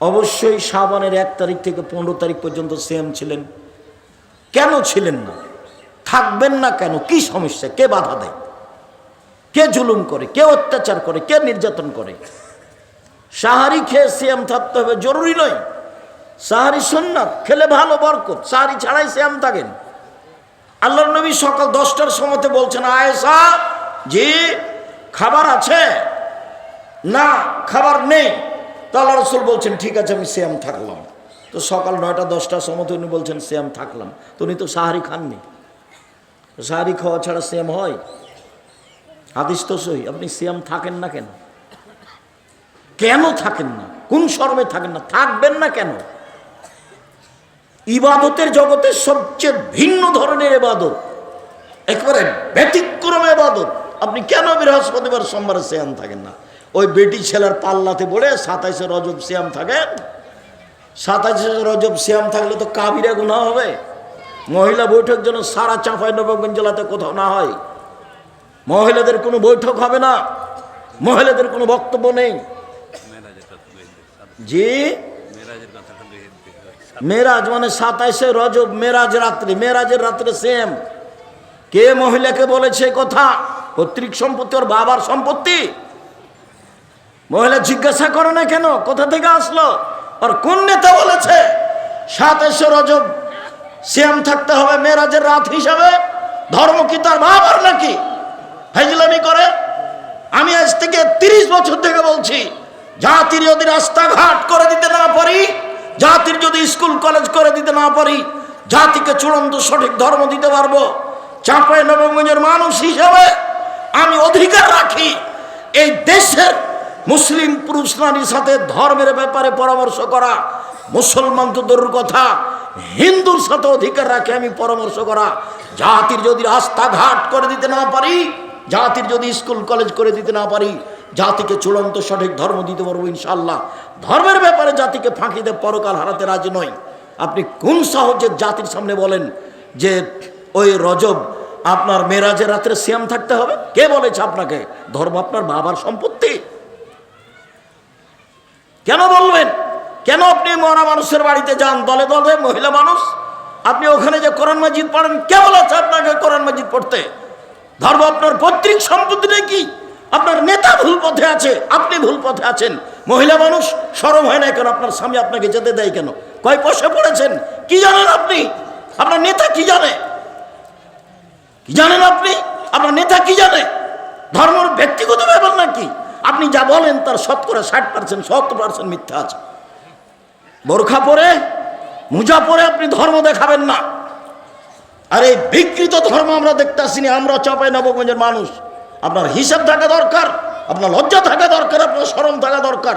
অবশ্যই শাবানের এক তারিখ থেকে পনেরো তারিখ পর্যন্ত সেম ছিলেন। কেন ছিলেন না? থাকবেন না কেন? কি সমস্যা? কে বাধা দেয়? কে জুলুম করে? কে অত্যাচার করে? কে নির্যাতন করে? সাহারি খেয়ে সিয়াম থাকতে হবে, জরুরি নয়। সাহারি সুন্নাত, খেলে ভালো বরকত। সাহারি ছাড়াই সিয়াম থাকেন। আল্লাহর নবী সকাল দশটার সময়তে বলছেন, আয়েশা, জি, খাবার আছে? না, খাবার নেই। তো আল্লাহ রসুল বলছেন, ঠিক আছে, আমি সিয়াম থাকলাম। তো সকাল নয়টা, দশটার সময় তো উনি বলছেন, সিয়াম থাকলাম। তো উনি তো সাহারি খাননি। সাহারি খাওয়া ছাড়া সিয়াম হয়? হাদিস তো সই আপনি সিয়াম থাকেন না কেন? কেন থাকেন না? কোন শর্মে থাকেন না? থাকবেন না কেন? ইবাদতের জগতে সবচেয়ে ভিন্ন ধরনের এবাদত একবারে ব্যতিক্রম এবাদত আপনি কেন বৃহস্পতিবার, সোমবার সিয়াম থাকেন না? ওই বেটি ছেলের পাল্লাতে পড়ে সাতাইশে রজব সিয়াম থাকেন সাতাইশে রজব সিয়াম থাকলে তো কাবিরা গুণা হবে। মহিলা বৈঠক যেন সারা চাঁপাই নবাবগঞ্জ জেলাতে কোথাও না হয়। মহিলাদের কোনো বৈঠক হবে না। মহিলাদের কোনো বক্তব্য নেই। জি? মেরাজ মানে সাতাইশে রজব, মেরাজ রাত্রি, মেরাজের রাত্রে সেম কে মহিলাকে বলেছে কথা? পৈতৃক সম্পত্তি, ওর বাবার সম্পত্তি? মহিলা জিজ্ঞাসা করে না কেন? কোথা থেকে আসলো? আর কোন নেতা বলেছে? সাতাইশে রজব শ্যাম থাকতে হবে মেয়েরাজের রাত হিসাবে। ধর্ম কি তার বাবার নাকি? ফাইজলামি করে? আমি আজ থেকে তিরিশ বছর থেকে বলছি, জাতির যদি রাস্তাঘাট করে দিতে না পারি, জাতির যদি স্কুল, কলেজ করে দিতে না পারি, জাতিকে চূড়ান্ত সঠিক ধর্ম দিতে পারব। চাঁপাই নবগঞ্জের মানুষ হিসাবে আমি অধিকার রাখি। এই দেশের মুসলিম পুরুষ নারীর সাথে ধর্মের ব্যাপারে পরামর্শ করা মুসলমান তো দূর কথা, হিন্দুর সাথে অধিকার রাখে আমি পরামর্শ করা। জাতির যদি রাস্তাঘাট করে দিতে না পারি, জাতির যদি স্কুল, কলেজ করে দিতে না পারি, জাতিকে চূড়ান্ত সঠিক ধর্ম দিতে পারব ইনশাল্লাহ ধর্মের ব্যাপারে জাতিকে ফাঁকি দিয়ে পরকাল হারাতে রাজি নয়। আপনি কোন সাহসের জাতির সামনে বলেন যে, ওই রজব, আপনার মেয়েরাজের রাত্রে সিয়াম থাকতে হবে? কে বলেছে আপনাকে? ধর্ম আপনার বাবার সম্পত্তি? কেন বলবেন? কেন আপনি মরা মানুষের বাড়িতে যান? দলে দলে মহিলা মানুষ? আপনি ওখানে যে কোরআন মাজিদ পড়েন কে বলেছে আপনাকে কোরআন মাজিদ পড়তে। ধর্ম আপনার পৈতৃক সম্পত্তি কি? আপনার নেতা ভুল পথে আছে, আপনি ভুল পথে আছেন। মহিলা মানুষ সরম হয় না কেন? আপনার স্বামী আপনাকে যেতে দেয় কেন? কয় পয়সা পড়েছেন? কি জানেন আপনি? আপনার নেতা কি জানে? কি জানেন আপনি? আপনার নেতা কি জানে? ধর্মর ব্যক্তিগত ব্যাপার নাকি? আপনি যা বলেন তার শতকরা ষাট পার্সেন্ট সত্তর পার্সেন্ট মিথ্যা আছে। বোরখা পরে, মোজা পরে আপনি ধর্ম দেখাবেন না। আর এই বিকৃত ধর্ম আমরা দেখতে আসিনি আমরা চাপাই নবগঞ্জের মানুষ। আপনার হিসাব থাকা দরকার, আপনার লজ্জা থাকা দরকার, আপনার সরম থাকা দরকার।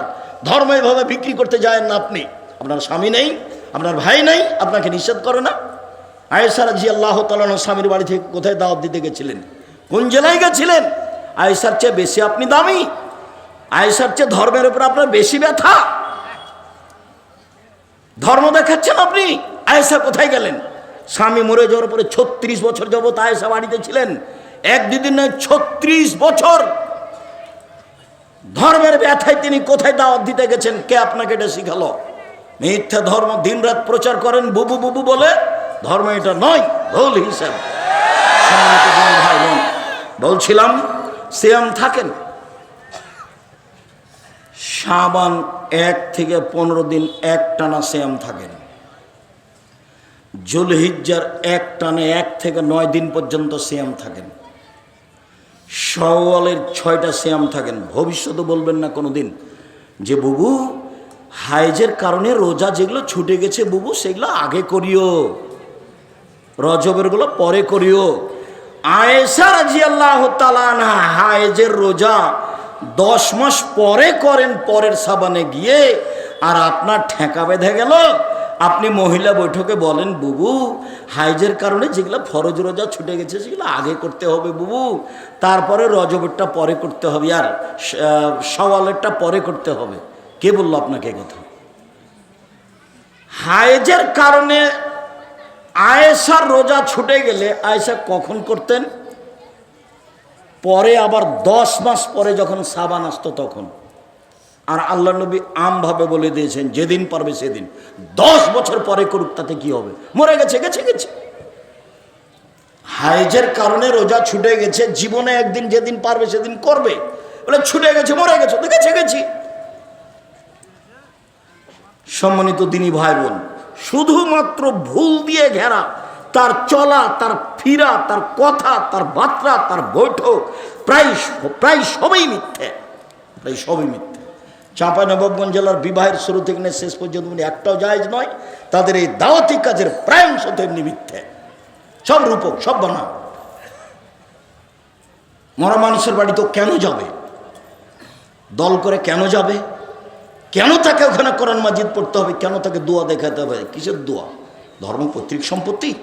ধর্ম এইভাবে বিক্রি করতে যায় না আপনি। আপনার স্বামী নেই, আপনার ভাই নেই, আপনাকে নিষেধ করে না। আয়েসার জি আল্লাহ তালানো স্বামীর বাড়ি থেকে কোথায় দাওয়াত দিতে গেছিলেন? কোন জেলায় গেছিলেন? আয়েসার চেয়ে বেশি আপনি দামি আয়েসার চেয়ে ধর্মের উপর আপনার বেশি ব্যথা। ধর্ম দেখাচ্ছেন আপনি? আয়েসা কোথায় গেলেন? স্বামী মরে যাওয়ার পরে ছত্রিশ বছর যাবত আয়েসা বাড়িতে ছিলেন। এক দুদিন নয়, ছত্রিশ বছর। ধর্মের ব্যথায় তিনি কোথায় দাওয়াত দিতে গেছেন? কে আপনাকে এটা শিখালো? মিথ্যা ধর্ম দিনরাত প্রচার করেন বুবু বুবু বলে। ধর্ম এটা নয়, ভুল হিসাব। বলছিলাম, সিয়াম থাকেন? সাবান এক থেকে পনেরো দিন এক টানা শ্যাম থাকেন জুলহিজ্জার এক টানে এক থেকে নয় দিন পর্যন্ত শ্যাম থাকেন সওয়ালের ছয়টা শ্যাম থাকেন ভবিষ্যতে বলবেন না কোনো দিন যে, বুবু হাইজের কারণে রোজা যেগুলো ছুটে গেছে বুবু, সেগুলো আগে করিও। রজবেরগুলো পরে করিও। আয়েশা রাজি আল্লাহ হায়েজের রোজা দশ মাস পরে করেন, পরের সাবানে গিয়ে, আর আপনার ঠেকা বেঁধে গেল। আপনি মহিলা বৈঠকে বলেন, বুবু, হাইজের কারণে যেগুলো ফরজ রোজা ছুটে গেছে, সেগুলো আগে করতে হবে বুবু। তারপরে রজবেরটা পরে করতে হবে, আর সওয়ালেরটা পরে করতে হবে। কে বলল আপনাকে কথা? হাইজের কারণে আয়েশার রোজা ছুটে গেলে আয়েশা কখন করতেন? পরে আবার দশ মাস পরে যখন সাবান আসতো তখন। আর আল্লাহ নবী আমভাবে বলে দিয়েছেন, যেদিন পারবে সেদিন। দশ বছর পরে করুক, তাতে কি হবে? মরে গেছে গেছে গেছে। হাইজের কারণে রোজা ছুটে গেছে, জীবনে একদিন যেদিন পারবে সেদিন করবে। বলে, ছুটে গেছে, মরে গেছে, তো গেছে, গেছি। সম্মানিত দিনী ভাই বোন, শুধুমাত্র ভুল দিয়ে ঘেরা তার চলা, তার ফিরা, তার কথা, তার বার্তা, তার বৈঠক, প্রায় প্রায় সবই মিথ্যে, প্রায় সবই মিথ্যে। চাঁপানবাবগঞ্জ জেলার বিবাহের শুরু থেকে নিয়ে শেষ পর্যন্ত মানে একটাও জায়জ নয়, তাদের এই দাওয়াতি কাজের প্রায় অংশ তেমনি মিথ্যে। সব রূপক, সব বানা মরা মানুষের বাড়ি তো কেন যাবে? দল করে কেন যাবে? কেন তাকে ওখানে কোরআন মাজিদ পড়তে হবে? কেন তাকে দোয়া দেখাতে হবে? কিসের দোয়া? ধর্ম, পৈতৃক সম্পত্তি?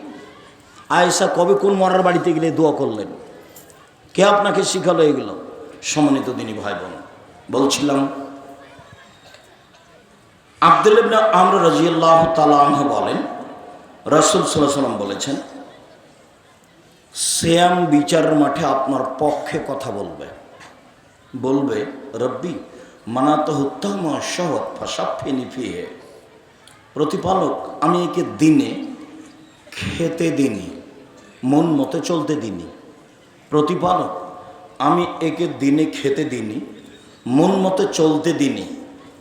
আয়েশা কবে কোন মরার বাড়িতে গেলে দোয়া করলেন? কে আপনাকে শিখালো এগুলো? সম্মানিত দিনী ভাই বোন বলছিলাম, আব্দুল ইবনে আমর রাজিয়াল্লাহ তালাহ বলেন, রসুল সাল্লাম বলেছেন শ্যাম বিচারের মাঠে আপনার পক্ষে কথা বলবে। বলবে, রব্বি মানাত উত্তম সহৎ ফাঁসাফে নিফিয়ে প্রতিপালক, আমি একে দিনে, খেতে দিনি। মন মতো চলতে দিনি। প্রতিপালক, আমি একে দিনে খেতে দিনি, মন মতো চলতে দিনি।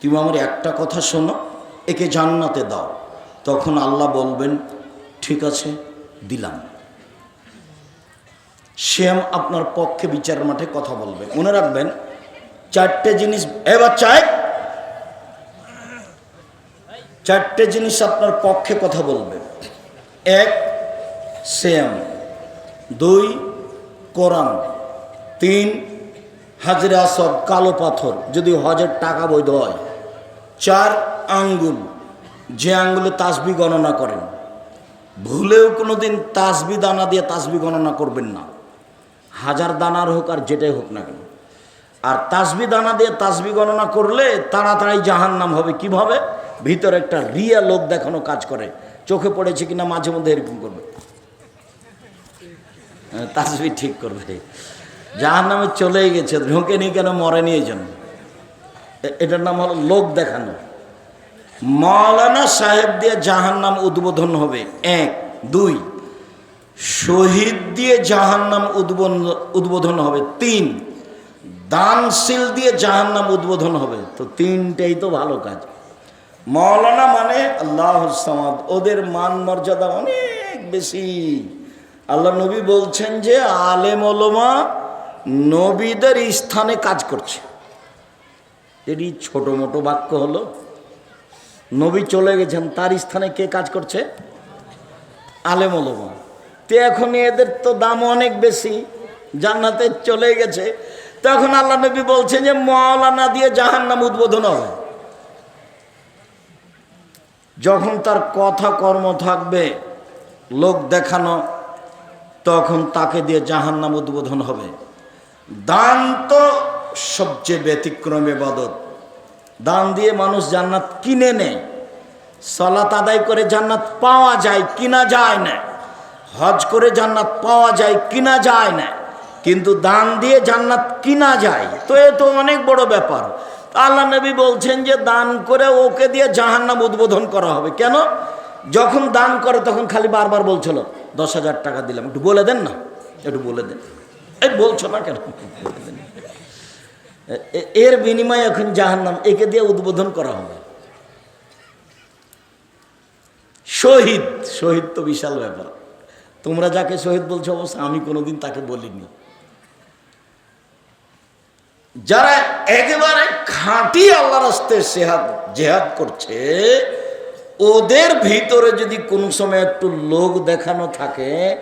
তুমি আমার একটা কথা শোনো, একে জান্নাতে দাও। তখন আল্লাহ বলবেন, ঠিক আছে, দিলাম। শ্যাম আপনার পক্ষে বিচার মাঠে কথা বলবে। মনে রাখবেন, চারটে জিনিস এবার চাই চারটে জিনিস আপনার পক্ষে কথা বলবে। এক, শ্যাম। দুই, কোরআন। তিন, হাজরে আসদ কালো পাথর, যদি হজের টাকা বৈধ হয়। চার, আঙ্গুল, যে আঙ্গুলে তাসবি গণনা করেন। ভুলেও কোনো দিন তাসবি দানা দিয়ে তাসবি গণনা করবেন না। হাজার দানার হোক আর যেটাই হোক না কেন। আর তাসবি দানা দিয়ে তাসবি গণনা করলে তাড়াতাড়ি জাহান নাম হবে কীভাবে ভিতরে একটা রিয়া লোক দেখানো কাজ করে। চোখে পড়েছে কিনা মাঝে মধ্যে এরকম করবে। তাসবি ঠিক করবে। জাহান নামে চলেই গেছে ঢুকে নি কেন, মরেনি এই জন্য এটার নাম হলো লোক দেখানো। মৌলানা সাহেব দিয়ে জাহান নাম উদ্বোধন হবে। এক, দুই, শহীদ দিয়ে জাহান নাম উদ্বোধন উদ্বোধন হবে। তিন, দানশীল দিয়ে জাহান নাম উদ্বোধন হবে। তো তিনটেই তো ভালো কাজ। মৌলানা মানে আল্লাহ সামাদ। ওদের মান মর্যাদা অনেক বেশি। আল্লাহ নবী বলছেন যে আলেম ওলমা নবীদের স্থানে কাজ করছে। এটি ছোট মোটো বাক্য হলো। নবী চলে গেছেন, তার স্থানে কে কাজ করছে? আলেম ওলমা। তো এখন এদের তো দাম অনেক বেশি, জান্নাতে চলে গেছে। তখন আল্লাহ নবী বলছে যে মৌলানা দিয়ে জাহান নাম উদ্বোধন হবে। যখন তার কথা কর্ম থাকবে, লোক দেখানো তখন তাকে দিয়ে জাহান নাম উদ্বোধন হবে। দান তো সবচেয়ে ব্যতিক্রমে বদত। দান দিয়ে মানুষ জান্নাত কিনে নেয়। সলাত আদায় করে জান্নাত পাওয়া যায় কিনা যায় না। হজ করে জান্নাত পাওয়া যায় কিনা যায় না। কিন্তু দান দিয়ে জান্নাত কিনা যায়, তো এ তো অনেক বড় ব্যাপার। আল্লাহ নবী বলছেন যে, দান করে ওকে দিয়ে জাহান্নাম উদ্বোধন করা হবে। কেন? যখন দান করে তখন খালি বারবার বলছিল। দশ হাজার টাকা দিলাম। একটু বলে দেন না? একটু বলে দেন। এই বলছো না কেন? এর বিনিময়ে এখন জাহান্নাম, একে দিয়ে উদ্বোধন করা হবে। শহীদ শহীদ তো বিশাল ব্যাপার। তোমরা যাকে শহীদ বলছো অবশ্য আমি কোনোদিন তাকে বলিনি। যারা একেবারে খাঁটি আল্লাহ রাস্তে সেহাদ জেহাদ করছে ওদের ভিতরে যদি কোনো সময় একটু লোক দেখানো থাকে,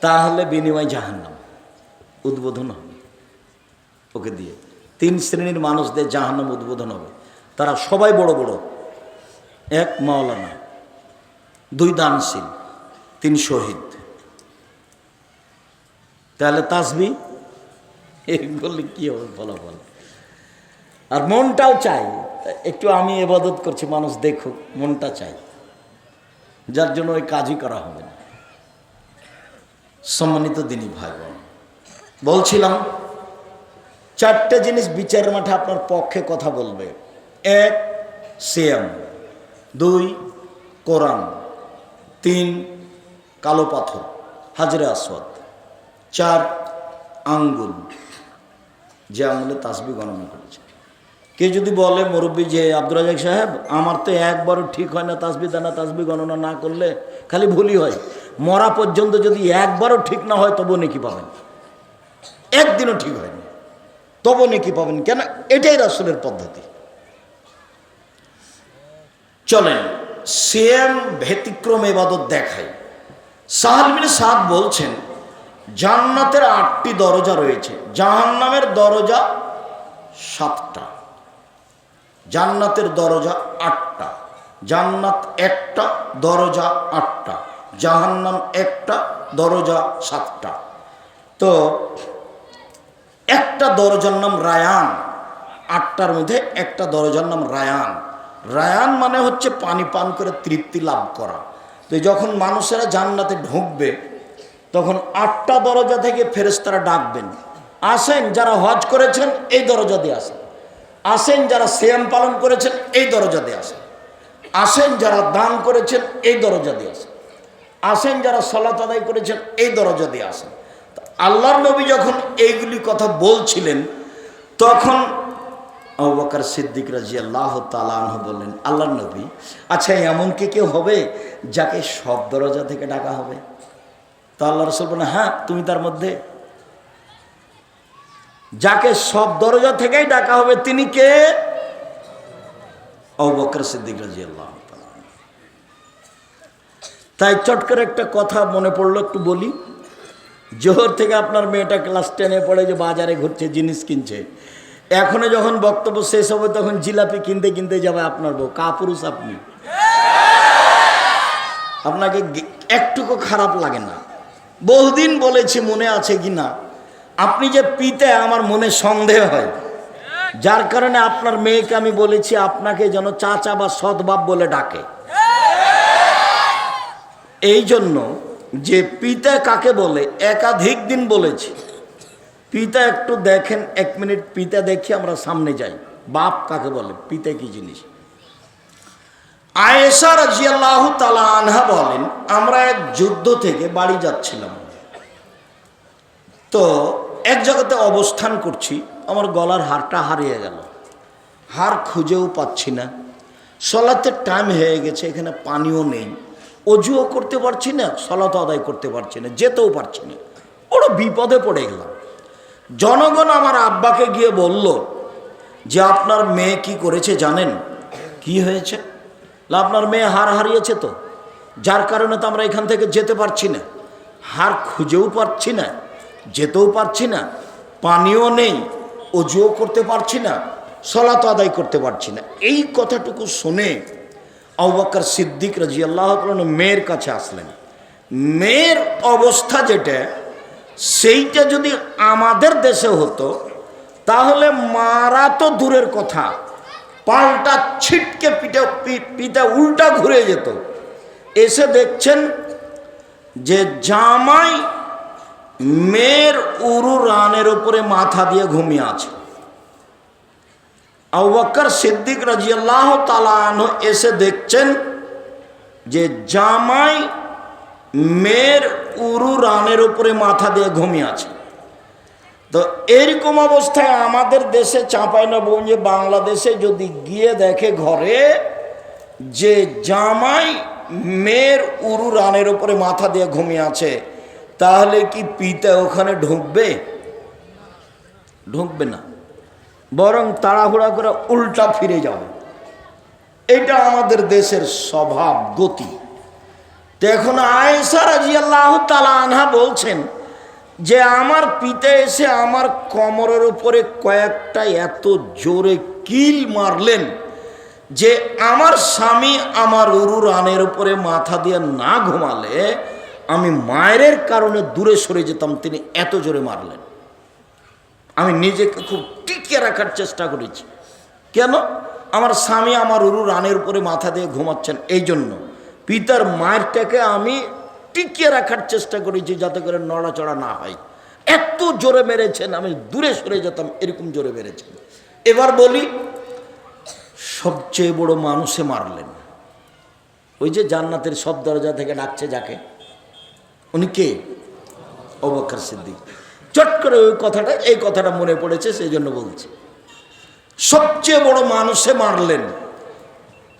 তাহলে বিনিময় জাহান্নাম, উদ্বোধন হবে। ওকে দিয়ে তিন শ্রেণির মানুষদের জাহান্নাম উদ্বোধন হবে। তারা সবাই বড় বড়। এক মাওলানা, দুই দানশীল, তিন শহীদ। তাহলে তাসবি? এগুলি কি হবে ফলাফল আর মনটাও চাই। একটু আমি এবাদত করছি, মানুষ দেখুক, মনটা চাই। যার জন্য ওই কাজই করা হবে না। সম্মানিত দিনই ভাই বোন বলছিলাম, চারটে জিনিস বিচারের মাঠে আপনার পক্ষে কথা বলবে। এক, সিয়াম। দুই, কোরআন। তিন, কালো পাথর, হাজরে আসওয়াদ। চার, আঙ্গুল। যে আঙ্গুলে তাসবি গণনা করেছে। কে যদি বলে, মুরব্বী যে আব্দুল রাজাক সাহেব, আমার তো একবারও ঠিক হয় না তাসবি দানা তাসবি গণনা না করলে খালি ভুলই হয়। মরা পর্যন্ত যদি একবারও ঠিক না হয় তবু নাকি পাবেন। একদিনও ঠিক হয়নি। তবু নাকি পাবেন। কেন? এটাই রাসুলের পদ্ধতি। চলেন সেম ব্যতিক্রম এবাদত দেখায় সাহালমিন সাদ বলছেন, জান্নাতের আটটি দরজা রয়েছে। জাহান্নামের দরজা সাতটা। জান্নাতের দরজা আটটা, জান্নাত একটা, দরজা আটটা, জাহান্নাম একটা, দরজা সাতটা। তো একটা দরজার নাম রায়ান, আটটার মধ্যে একটা দরজার নাম রায়ান। রায়ান মানে হচ্ছে পানি পান করে তৃপ্তি লাভ করা। তো যখন মানুষেরা জান্নাতে ঢুকবে, তখন আটটা দরজা থেকে ফেরেস্তারা ডাকবেন, আসেন যারা হজ করেছেন, এই দরজা দিয়ে আসেন। আসেন যারা সিয়াম পালন করেছেন, এই দরজা দিয়ে আসেন। আসেন যারা দান করেছেন, এই দরজা দিয়ে আসেন। আসেন যারা সলাত আদায় করেছেন, এই দরজা দিয়ে আসেন। আল্লাহর নবী যখন এইগুলি কথা বলছিলেন, তখন আবু বকর সিদ্দিক রাজি আল্লাহ তালাহ বললেন, আল্লাহর নবী আচ্ছা এমন কি কেউ হবে যাকে সব দরজা থেকে ডাকা হবে? তা আল্লাহ রসুল বলেন হ্যাঁ তুমি তার মধ্যে যাকে সব দরজা থেকেই ডাকা হবে তিনি কে? আবু বকর সিদ্দিক তাই চট করে একটা কথা মনে পড়ল, একটু বলি। জোহর থেকে আপনার মেয়েটা ক্লাস টেনে পড়ে যে বাজারে ঘুরছে, জিনিস কিনছে। এখনও যখন বক্তব্য শেষ হবে তখন জিলাপি কিনতে কিনতে যাবে আপনার বউ। কাপুরুষ আপনি? আপনাকে একটুকু খারাপ লাগে না। বহুদিন বলেছি মনে আছে কি না? আপনি যে পিতে আমার মনে সন্দেহ হয়, যার কারণে আপনার মেয়েকে আমি বলেছি আপনাকে যেন চাচা বা সৎবাপ বলে ডাকে। এই জন্য যে পিতা কাকে বলে, একাধিক দিন বলেছি, পিতা একটু দেখেন, এক মিনিট পিতা দেখি আমরা সামনে যাই, বাপ কাকে বলে, পিতা কি জিনিস? আয়েশা রাজিয়াল্লাহ তালা আনহা বলেন, আমরা এক যুদ্ধ থেকে বাড়ি যাচ্ছিলাম। তো এক জায়গাতে অবস্থান করছি, আমার গলার হারটা হারিয়ে গেল। হার খুঁজেও পাচ্ছি না। সলাতে টাইম হয়ে গেছে, এখানে পানিও নেই। অজুও করতে পারছি না সলাত আদায় করতে পারছি না, যেতেও পারছি না। বড় বিপদে পড়ে গেলাম। জনগণ আমার আব্বাকে গিয়ে বলল, যে আপনার মেয়ে কি করেছে জানেন? কি হয়েছে? আপনার মেয়ে হার হারিয়েছে তো? যার কারণে তো আমরা এখান থেকে যেতে পারছি না। হার খুঁজেও পারছি না। যেতেও পারছি না, পানিও নেই, অজুও করতে পারছি না, সলাত আদায় করতে পারছি না। এই কথাটুকু শুনে আবাক্কর সিদ্দিক রাজি আল্লাহ মেয়ের কাছে আসলেন। মেয়ের অবস্থা যেটা, সেইটা যদি আমাদের দেশে হতো, তাহলে মারা তো দূরের কথা। পাল্টা ছিটকে পিঠে পি- পিঠে উল্টা ঘুরে যেত। এসে দেখছেন যে জামাই মেয়ের উরু রানের উপরে মাথা দিয়ে ঘুমিয়ে আছে। আবাক্কর সিদ্দিক রাজিয়াল্লাহ তালান এসে দেখছেন যে জামাই মেয়ের উরু রানের উপরে মাথা দিয়ে ঘুমিয়ে আছে। তো এরকম অবস্থায় আমাদের দেশে চাঁপাই না যে বাংলাদেশে যদি গিয়ে দেখে ঘরে যে জামাই মেয়ের উরু রানের উপরে মাথা দিয়ে ঘুমিয়ে আছে তাহলে কি পিতা ওখানে ঢুকবে? ঢুকবে না। বরং তাড়াহুড়া করে উল্টা ফিরে যাবে। এটা আমাদের দেশের স্বভাব, গতি। এখন আয়েশা রাজি আল্লাহ আনহা বলছেন যে, আমার পিতা এসে আমার কমরের উপরে কয়েকটা এত জোরে কিল মারলেন যে, আমার স্বামী আমার উরু রানের উপরে মাথা দিয়ে না ঘুমালে আমি মায়ের কারণে দূরে সরে যেতাম, তিনি এত জোরে মারলেন। আমি নিজেকে খুব টিকিয়ে রাখার চেষ্টা করেছি। কেন? আমার স্বামী আমার উরু রানের উপরে মাথা দিয়ে ঘুমাচ্ছেন, এই জন্য। পিতার মায়েরটাকে আমি টিকিয়ে রাখার চেষ্টা করেছি যাতে করে নড়াচড়া না হয়। এত জোরে মেরেছেন, আমি দূরে সরে যেতাম, এরকম জোরে মেরেছেন। এবার বলি, সবচেয়ে বড় মানুষে মারলেন। ওই যে জান্নাতের সব দরজা থেকে ডাকছে যাকে উনি কে? অবক্ষর সিদ্দিক। চট করে ওই কথাটা, এই কথাটা মনে পড়েছে সেই জন্য বলছি। সবচেয়ে বড় মানুষে মারলেন।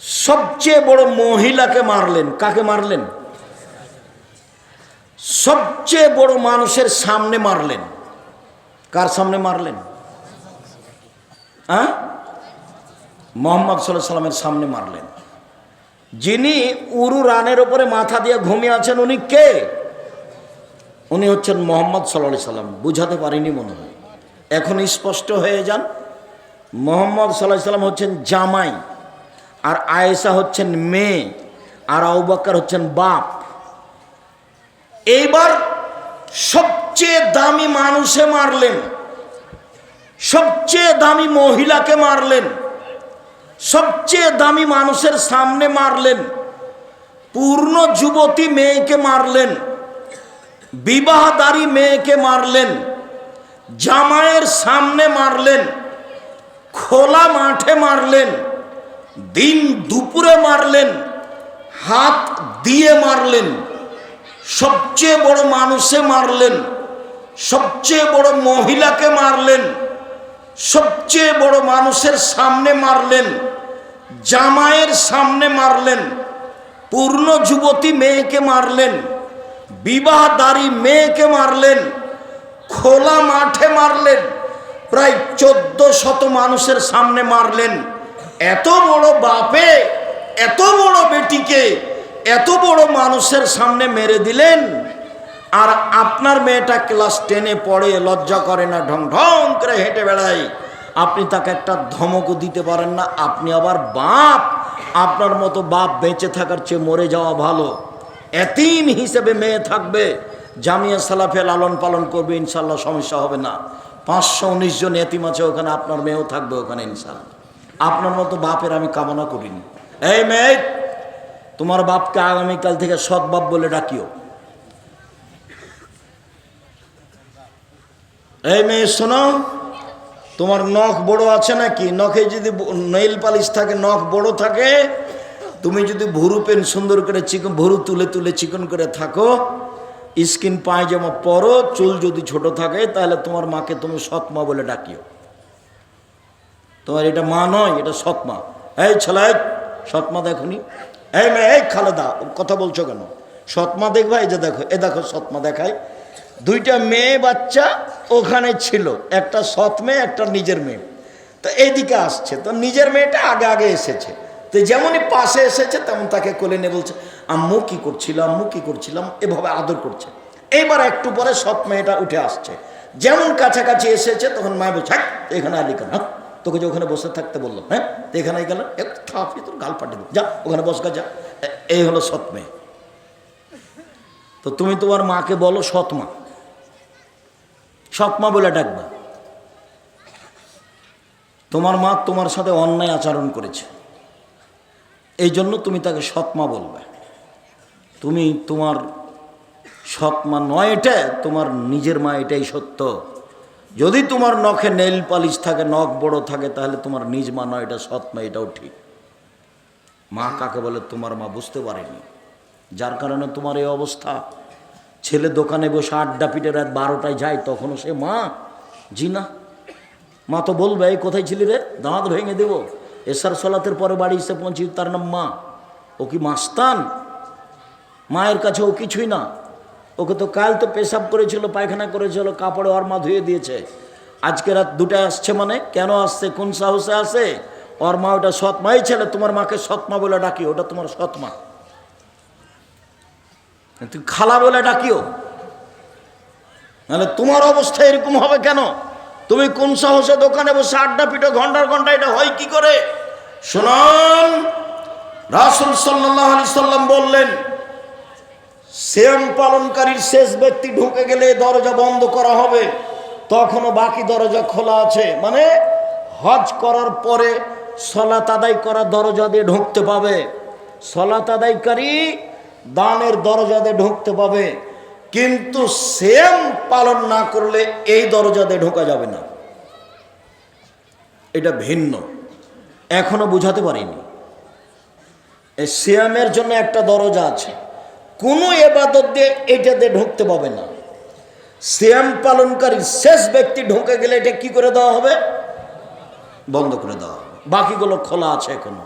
সবচেয়ে বড় মহিলাকে মারলেন। কাকে মারলেন? সবচেয়ে বড় মানুষের সামনে মারলেন। কার সামনে মারলেন? হ্যাঁ? মোহাম্মদ সাল্লাহ সাল্লামের সামনে মারলেন। যিনি উরু রানের ওপরে মাথা দিয়ে ঘুমিয়ে আছেন, উনি কে? উনি হচ্ছেন মোহাম্মদ সাল্লাহ সাল্লাম। বুঝাতে পারিনি মনে হয়। এখন স্পষ্ট হয়ে যান, মোহাম্মদ সাল্লাহ সাল্লাম হচ্ছেন জামাই, আর আয়েশা হচ্ছেন মেয়ে, আর আউবাক্কার হচ্ছেন বাপ। এইবার সবচেয়ে দামি মানুষে মারলেন, সবচেয়ে দামি মহিলাকে মারলেন, সবচেয়ে দামি মানুষের সামনে মারলেন, পূর্ণ যুবতী মেয়েকে মারলেন। বিবাহদারী মেয়েকে মারলেন, জামাইয়ের সামনে মারলেন, খোলা মাঠে মারলেন, দিন দুপুরে মারলেন, হাত দিয়ে মারলেন, সবচেয়ে বড় মানুষে মারলেন, সবচেয়ে বড় মহিলাকে মারলেন, সবচেয়ে বড় মানুষের সামনে মারলেন, জামাইয়ের সামনে মারলেন, পূর্ণ যুবতী মেয়েকে মারলেন। বিবাহদারী মেয়েকে মারলেন, খোলা মাঠে মারলেন, প্রায় চোদ্দ শত মানুষের সামনে মারলেন। এত বড় বাপে, এত বড় বেটিকে, এত বড় মানুষের সামনে মেরে দিলেন। আর আপনার মেয়েটা ক্লাস টেনে পড়ে, লজ্জা করে না, ঢং ঢং করে হেঁটে বেড়ায়। আপনি তাকে একটা ধমকও দিতে পারেন না, আপনি আবার বাপ। আপনার মতো বাপ বেঁচে থাকার চেয়ে মরে যাওয়া ভালো। এতিম হিসেবে মেয়ে থাকবে, জামিয়া সালাফে লালন পালন করবে ইনশাল্লাহ সমস্যা হবে না। পাঁচশো উনিশ জন এতিম আছে, ওখানে আপনার মেয়েও থাকবে ওখানে ইনশাল্লাহ আপনার মতো বাপের আমি কামনা করিনি। এই মেয়ে, তোমার বাপকে আগামীকাল থেকে সৎ বাপ বলে ডাকিও। এই মেয়ে, শোনো, তোমার নখ বড় আছে নাকি? নখে যদি নেইল পালিশ থাকে, নখ বড় থাকে তুমি যদি ভুরু পেন সুন্দর করে চিকন ভুরু তুলে তুলে চিকন করে থাকো, স্কিন পায়জামা পরো, চুল যদি ছোট থাকে, তাহলে তোমার মাকে তুমি সৎমা বলে ডাকিও। তোমার এটা মা নয়, এটা সৎমা। এই ছেলে, সৎমা দেখনি? এই মেয়ে, এই খালেদা, কথা বলছো কেন? সৎমা দেখবা? এই যে দেখো, এ দেখো, সৎমা দেখায়। দুইটা মেয়ে বাচ্চা ওখানে ছিল, একটা সৎ মেয়ে, একটা নিজের মেয়ে। তো এইদিকে আসছে, তো নিজের মেয়েটা আগে আগে এসেছে। তো যেমনই পাশে এসেছে, তেমন তাকে কোলে নিয়ে বলছে, আম্মু, কি করছিলাম আম্মু, কি করছিলাম এভাবে আদর করছে। এইবার একটু পরে সৎ মেয়েটা উঠে আসছে। যেমন কাছাকাছি এসেছে, তখন মায় বলছে হ্যাঁ এখানে আলি কেন হ্যাঁ তোকে যে ওখানে বসে থাকতে বলল হ্যাঁ তো এখানে গেল এক থাপি তোর গাল পাঠিয়ে যা, ওখানে বসকা যা। এই হলো সৎ মেয়ে। তো তুমি তোমার মাকে বলো, সৎ মা। সৎ মা বলে ডাকবা। তোমার মা তোমার সাথে অন্যায় আচরণ করেছে। এই জন্য তুমি তাকে সৎ মা বলবে। তুমি তোমার সৎমা নয় এটা, তোমার নিজের মা এটাই সত্য। যদি তোমার নখে নেল পালিশ থাকে, নখ বড় থাকে, তাহলে তোমার নিজ মা নয়, এটা সৎ মা এটাও ঠিক। মা কাকে বলে? তোমার মা বুঝতে পারেনি। যার কারণে তোমার এই অবস্থা। ছেলে দোকানে বসে আড্ডা পিটে রাত বারোটায় যায়, তখনও সে মা। জি না মা তো বলবে, এই কোথায় ছিলি রে? দাঁত ভেঙে দেবো। এসার সলাতের পরে বাড়ি এসে পৌঁছি, তার নাম মা। ও কি মাস্তান? মায়ের কাছে ও কিছুই না। ওকে তো কাল তো পেশাব করেছিল, পায়খানা করেছিল, কাপড়ে ওর মা ধুয়ে দিয়েছে। আজকে রাত দুটায় আসছে মানে? কেন আসছে? কোন সাহসে আসে? ওর মা ওটা সৎ মাই ছেলে, তোমার মাকে সৎ মা বলে ডাকি, ওটা তোমার সৎ মা তুই খালা বলে ডাকিও। নাহলে তোমার অবস্থা এরকম হবে কেন? তুমি কোন সাহসে দোকানে বসে আড্ডা পিঠো ঘণ্টার ঘণ্টা এটা হয় কি করে? শুনুন, রাসুল সাল্লাহ আলি সাল্লাম বললেন শ্যাম পালনকারীর শেষ ব্যক্তি ঢুকে গেলে দরজা বন্ধ করা হবে। তখনও বাকি দরজা খোলা আছে। মানে হজ করার পরে সলাত আদায় করা দরজা দিয়ে ঢুকতে পাবে। সলাত আদায়কারী দানের দরজা দিয়ে ঢুকতে পাবে। কিন্তু সেম পালন না করলে এই দরজা দিয়ে ঢোকা যাবে না। এটা ভিন্ন। এখনও বুঝাতে পারিনি। এই সিয়ামের জন্য একটা দরজা আছে। কোনো এবাদত দিয়ে এটাতে ঢুকতে পাবে না। সিয়াম পালনকারী শেষ ব্যক্তি ঢুকে গেলে এটা কি করে দেওয়া হবে? বন্ধ করে দেওয়া হবে। বাকিগুলো খোলা আছে এখনও।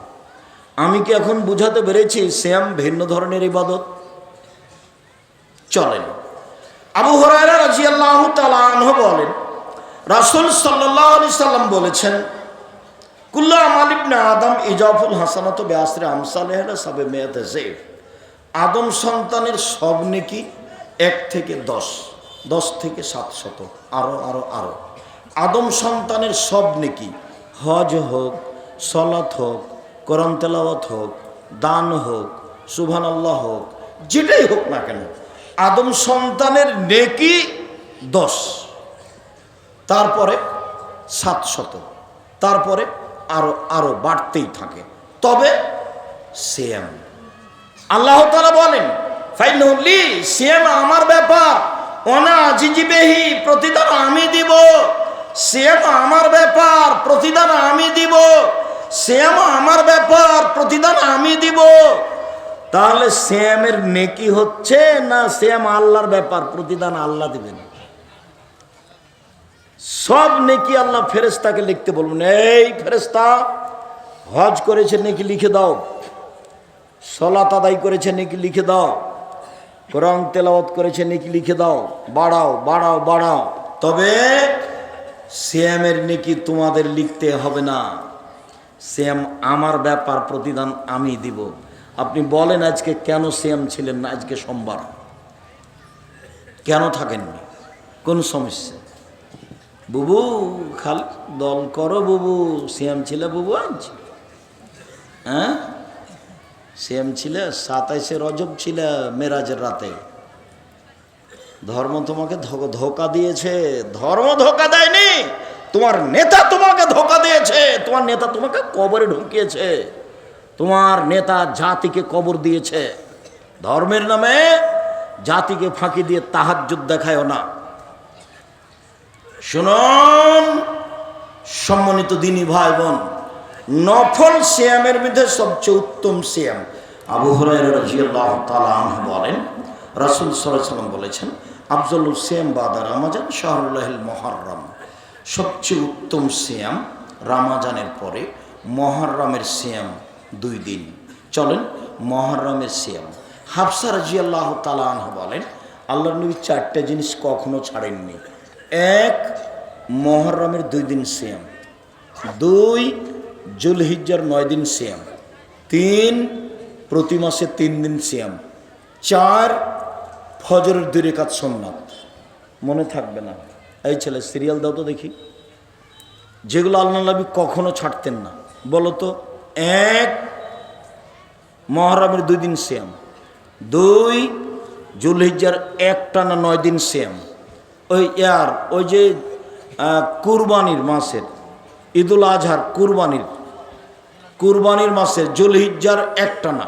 আমি কি এখন বুঝাতে পেরেছি শ্যাম ভিন্ন ধরনের ইবাদত? চলেন। আবু হরায়রা হরাইরা রাজিয়াল্লাহ তালাহ বলেন, রাসুল সাল্লাহ আলি সাল্লাম বলেছেন, কুল্লা মালিবনা আদম ইজাফুল হাসানত ব্যাসরে আমসালে সাবে মেয়াতে জেফ আদম সন্তানের সব নেকি এক থেকে দশ দশ থেকে সাত শত আরও আরও আরও। আদম সন্তানের সব নেকি হজ হোক, সলাত হোক, কোরআন তেলাওয়াত হোক, দান হোক সুবহান আল্লাহ হোক, যেটাই হোক না কেন আদম সন্তানের নেকি দশ। তারপরে সাত শত। তারপরে আরও আরও বাড়তেই থাকে। তবে সেম আল্লাহ তালা বলেন, ফাইনলি সেম আমার ব্যাপার। অনা জিজিবেহি, প্রতিদান আমি দিব। সেম আমার ব্যাপার, প্রতিদান আমি দিব। সেম আমার ব্যাপার, প্রতিদান আমি দিব। তাহলে শ্যামের নেকি হচ্ছে না শ্যাম আল্লাহর ব্যাপার? প্রতিদান আল্লাহ দিবেন। সব নেকি আল্লাহ ফেরেস্তাকে লিখতে বলবেন। এই ফেরেস্তা হজ করেছে নেকি লিখে দাও। সলাত আদায় করেছে নেকি লিখে দাও। কোরআন তেলাওয়াত করেছে নেকি লিখে দাও। বাড়াও বাড়াও বাড়াও। তবে শ্যামের নেকি তোমাদের লিখতে হবে না। শ্যাম, আমার ব্যাপার প্রতিদান আমি দিব। আপনি বলেন আজকে কেন শ্যাম ছিলেন না? আজকে সোমবার। কেন থাকেননি? কোন সমস্যা? বুবু, খাল, দল করো বুবু। শ্যাম ছিল বুবু আজ? হ্যাঁ? শ্যাম ছিল, সাতাইশে রজব ছিল মেরাজের রাতে। ধর্ম তোমাকে ধোকা দিয়েছে। ধর্ম ধোকা দেয়নি। তোমার নেতা তোমাকে ধোকা দিয়েছে। তোমার নেতা তোমাকে কবরে ঢুকিয়েছে। তোমার নেতা জাতিকে কবর দিয়েছে। ধর্মের নামে জাতিকে ফাঁকি দিয়ে তাহাজ্জুদ দেখায়ও না। শুনুন, সম্মানিত দিনী ভাই বোন নফল শ্যামের মধ্যে সবচেয়ে উত্তম শ্যাম আবু হরাইরাহ বলেন, রাসুল সাল্লাম বলেছেন আফজল শ্যাম বাদা রামাজান শাহরুল্লাহিল মহরম সবচেয়ে উত্তম শ্যাম রামাজানের পরে মহরমের শ্যাম দুই দিন। চলেন, মহরমের শ্যাম হাফসা রাজিয়াল্লাহ তালাহ বলেন আল্লাহ নবী চারটে জিনিস কখনো ছাড়েননি। এক, মহরমের দুই দিন শ্যাম দুই, জুলহিজ্জার নয় দিন শ্যাম তিন, প্রতি মাসে তিন দিন শ্যাম চার, ফজরের দুই রেখাত সোমনাথ মনে থাকবে না। এই ছেলে, সিরিয়াল দাও তো দেখি। যেগুলো আল্লাহ নবী কখনো ছাড়তেন না। বলো তো এক, মহরমের দুই দিন শ্যাম দুই, জুলহিজ্জার একটা না নয় দিন শ্যাম ওই ইয়ার, ওই যে কুরবানির মাসের, ঈদুল আজহার কুরবানির কুরবানির মাসের জুলহিজ্জার একটা না।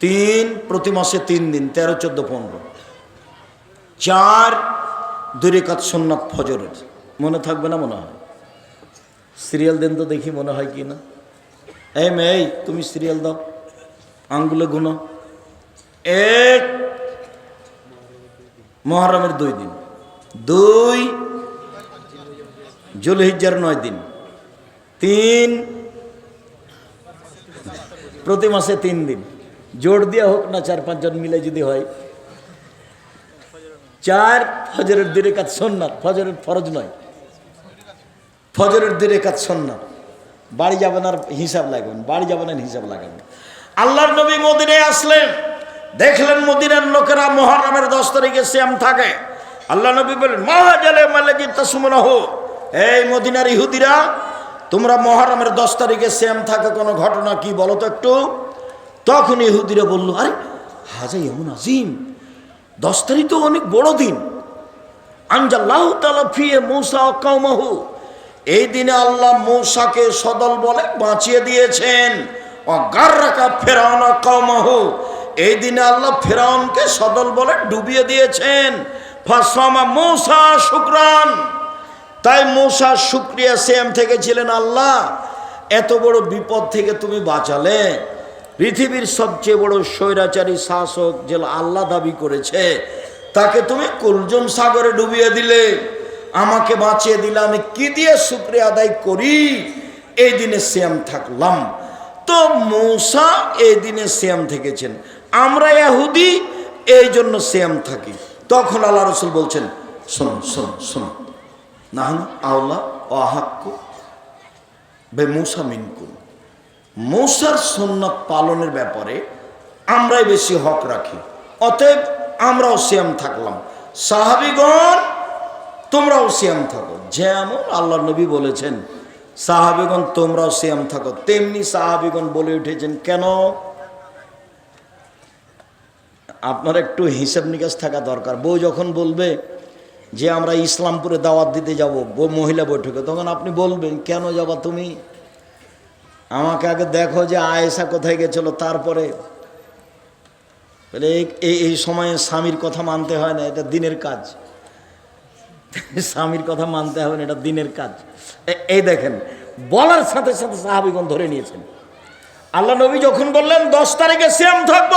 তিন, প্রতি মাসে তিন দিন, তেরো, চোদ্দ, পনেরো। চার, দুরেকাত সোননাথ ফজরের। মনে থাকবে না মনে হয়? সিরিয়াল দিন তো দেখি মনে হয় কি না। এই মেয়ে, তুমি সিরিয়াল দাও। আঙ্গুলে গুনো এক মহরমের দুই দিন। দুই জুলহিজ্জার নয় দিন। তিন প্রতি মাসে তিন দিন। জোর দেওয়া হোক না চার পাঁচজন মিলে যদি হয়। চার ফজরের দিনে কাজ সন্ন্যাত ফজরের ফরজ নয়। ফজরের দিনে কাজ সন্ন্যাত বাড়ি যাবেন আর হিসাব লাগাবেন বাড়ি যাবেন আর হিসাব লাগাবেন আল্লাহর নবী মদিনায় আসলেন, দেখলেন মদিনার লোকেরা মহারামের দশ তারিখে শ্যাম থাকে। আল্লাহ নবী বলেন মহাজালে মালেকি তাসুমন হো এই মদিনার ইহুদিরা, তোমরা মহারামের দশ তারিখে শ্যাম থাকে, কোনো ঘটনা কি বলো তো একটু? তখন ইহুদিরা বলল, আরে, হাজা এমন আজিম, দশ তারিখ তো অনেক বড় দিন। আনজাল্লাহ তালা ফিয়ে মৌসা কাউমাহু এই দিনে আল্লাহ মৌসাকে সদল বলে বাঁচিয়ে দিয়েছেন। অগার রাখা ফেরাউন কাউমাহু এই দিনে আল্লাহ ফেরাউনকে সদল বলে ডুবিয়ে দিয়েছেন। ফাসমা মৌসা শুক্রান। তাই মৌসা শুক্রিয়া সেম থেকে ছিলেন আল্লাহ। এত বড় বিপদ থেকে তুমি বাঁচালে। পৃথিবীর সবচেয়ে বড় স্বৈরাচারী শাসক যে আল্লাহ দাবি করেছে, তাকে তুমি কুলজম সাগরে ডুবিয়ে দিলে। আমাকে বাঁচিয়ে দিলে আমি কি দিয়ে শুক্রিয়া আদায় করি? এই দিনে শ্যাম থাকলাম। তো মৌসা এই দিনে শ্যাম থেকেছেন। আমরা ইহুদি, এই জন্য শ্যাম থাকি। তখন আল্লাহ রসুল বলছেন, শোনো শোনো শোনো। নাহান আল্লাহ অহাক্য বে মূসা মিনকুম। মৌসার সন্ন্যত পালনের ব্যাপারে আমরাই বেশি হক রাখি। অতএব আমরাও শ্যাম থাকলাম। সাহাবিগণ তোমরাও শ্যাম থাকো। যেমন আল্লাহ নবী বলেছেন, সাহাবিগণ তোমরাও শ্যাম থাকো। তেমনি সাহাবিগণ বলে উঠেছেন, কেন? আপনার একটু হিসাব নিকাশ থাকা দরকার। বউ যখন বলবে যে আমরা ইসলামপুরে দাওয়াত দিতে যাব, বউ মহিলা বৈঠকে, তখন আপনি বলবেন, কেন যাবা তুমি? আমাকে আগে দেখো যে আয়েসা কোথায় গেছিল, তারপরে। এই এই সময়ে স্বামীর কথা মানতে হয় না, এটা দিনের কাজ। স্বামীর কথা মানতে হবে না, এটা দিনের কাজ। এই দেখেন, বলার সাথে সাথে সাহাবিগণ ধরে নিয়েছেন। আল্লাহ নবী যখন বললেন, দশ তারিখে শ্যাম থাকব,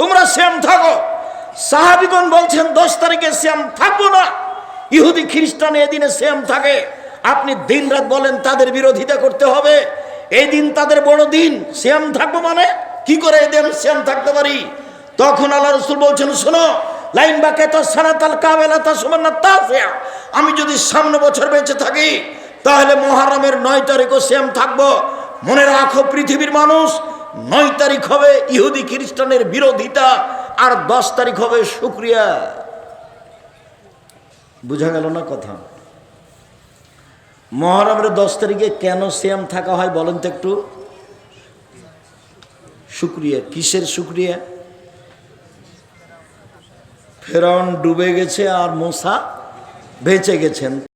তোমরা শ্যাম থাকো। সাহাবিগণ বলছেন, দশ তারিখে শ্যাম থাকব না। ইহুদি খ্রিস্টান এদিনে শ্যাম থাকে। আপনি দিন রাত বলেন, তাদের বিরোধিতা করতে হবে। এই দিন তাদের বড় দিন শ্যাম থাকব মানে কি করে এদিন শ্যাম থাকতে পারি? তখন আল্লাহ রসুল বলছেন, শোনো লাইন বা কেত সানাতাল কাবেলা, তা সমান না তা আমি যদি সামনে বছর বেঁচে থাকি, তাহলে মহারমের নয় তারিখও শ্যাম থাকব। মনে রাখো পৃথিবীর মানুষ, নয় তারিখ হবে ইহুদি খ্রিস্টানের বিরোধিতা, আর দশ তারিখ হবে শুক্রিয়া। বুঝা গেল না কথা? মহরমের দশ তারিখে কেন শ্যাম থাকা হয় বলেন তো একটু? শুক্রিয়া। কিসের শুক্রিয়া? ফেরাউন ডুবে গেছে আর মোসা বেঁচে গেছেন।